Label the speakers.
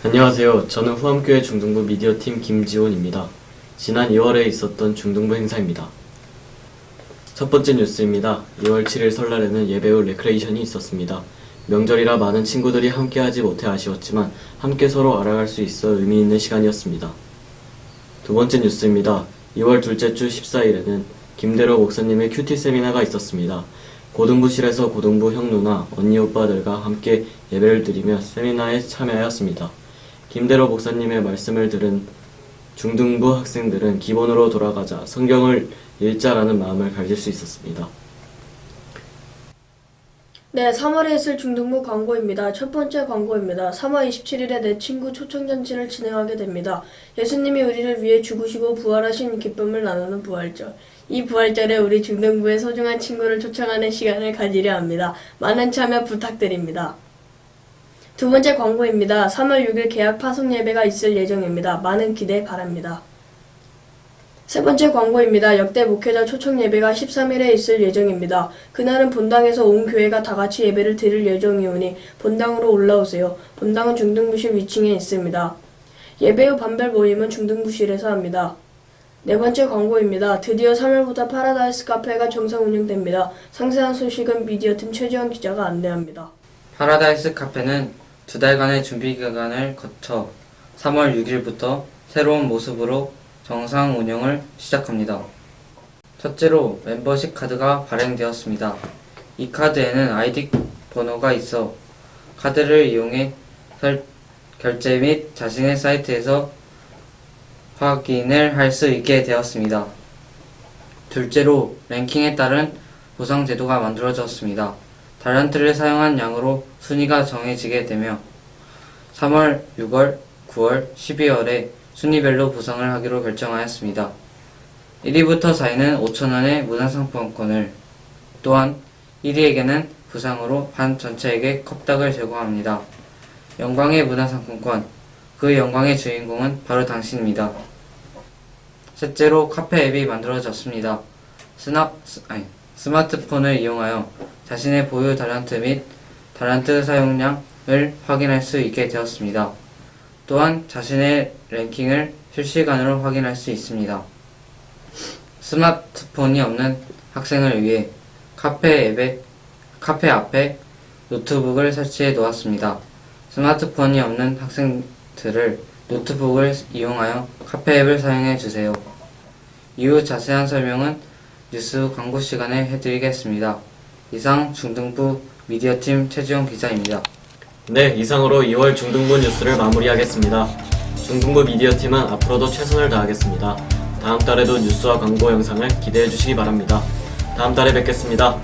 Speaker 1: 안녕하세요. 저는 후암교회 중등부 미디어팀 김지원입니다. 지난 2월에 있었던 중등부 행사입니다. 첫 번째 뉴스입니다. 2월 7일 설날에는 예배 후 레크레이션이 있었습니다. 명절이라 많은 친구들이 함께 하지 못해 아쉬웠지만 함께 서로 알아갈 수 있어 의미 있는 시간이었습니다. 두 번째 뉴스입니다. 2월 둘째 주 14일에는 김대로 목사님의 큐티 세미나가 있었습니다. 고등부실에서 고등부 형 누나, 언니 오빠들과 함께 예배를 드리며 세미나에 참여하였습니다. 김대로 목사님의 말씀을 들은 중등부 학생들은 기본으로 돌아가자 성경을 읽자라는 마음을 가질 수 있었습니다.
Speaker 2: 네, 3월에 있을 중등부 광고입니다. 첫 번째 광고입니다. 3월 27일에 내 친구 초청잔치를 진행하게 됩니다. 예수님이 우리를 위해 죽으시고 부활하신 기쁨을 나누는 부활절. 이 부활절에 우리 중등부의 소중한 친구를 초청하는 시간을 가지려 합니다. 많은 참여 부탁드립니다. 두 번째 광고입니다. 3월 6일 계약 파송 예배가 있을 예정입니다. 많은 기대 바랍니다. 세 번째 광고입니다. 역대 목회자 초청 예배가 13일에 있을 예정입니다. 그날은 본당에서 온 교회가 다 같이 예배를 드릴 예정이오니 본당으로 올라오세요. 본당은 중등부실 위층에 있습니다. 예배 후 반별 모임은 중등부실에서 합니다. 네 번째 광고입니다. 드디어 3월부터 파라다이스 카페가 정상 운영됩니다. 상세한 소식은 미디어팀 최지원 기자가 안내합니다.
Speaker 3: 파라다이스 카페는 두 달간의 준비 기간을 거쳐 3월 6일부터 새로운 모습으로 정상 운영을 시작합니다. 첫째로 멤버십 카드가 발행되었습니다. 이 카드에는 아이디 번호가 있어 카드를 이용해 설- 결제 및 자신의 사이트에서 확인을 할 수 있게 되었습니다. 둘째로 랭킹에 따른 보상 제도가 만들어졌습니다. 달란트를 사용한 양으로 순위가 정해지게 되며 3월, 6월, 9월, 12월에 순위별로 보상을 하기로 결정하였습니다. 1위부터 4위는 5천원의 문화상품권을 또한 1위에게는 부상으로 반 전체에게 컵닭을 제공합니다. 영광의 문화상품권 그 영광의 주인공은 바로 당신입니다. 셋째로 카페 앱이 만들어졌습니다. 스납, 스- 아니, 스마트폰을 이용하여 자신의 보유 달란트 및 달란트 사용량을 확인할 수 있게 되었습니다. 또한 자신의 랭킹을 실시간으로 확인할 수 있습니다. 스마트폰이 없는 학생을 위해 카페 앱에 카페 앞에 노트북을 설치해 놓았습니다. 스마트폰이 없는 학생들을 노트북을 이용하여 카페 앱을 사용해 주세요. 이후 자세한 설명은 뉴스 광고 시간에 해드리겠습니다. 이상 중등부 미디어팀 최지영 기자입니다.
Speaker 1: 네, 이상으로 2월 중등부 뉴스를 마무리하겠습니다. 중등부 미디어팀은 앞으로도 최선을 다하겠습니다. 다음 달에도 뉴스와 광고 영상을 기대해 주시기 바랍니다. 다음 달에 뵙겠습니다.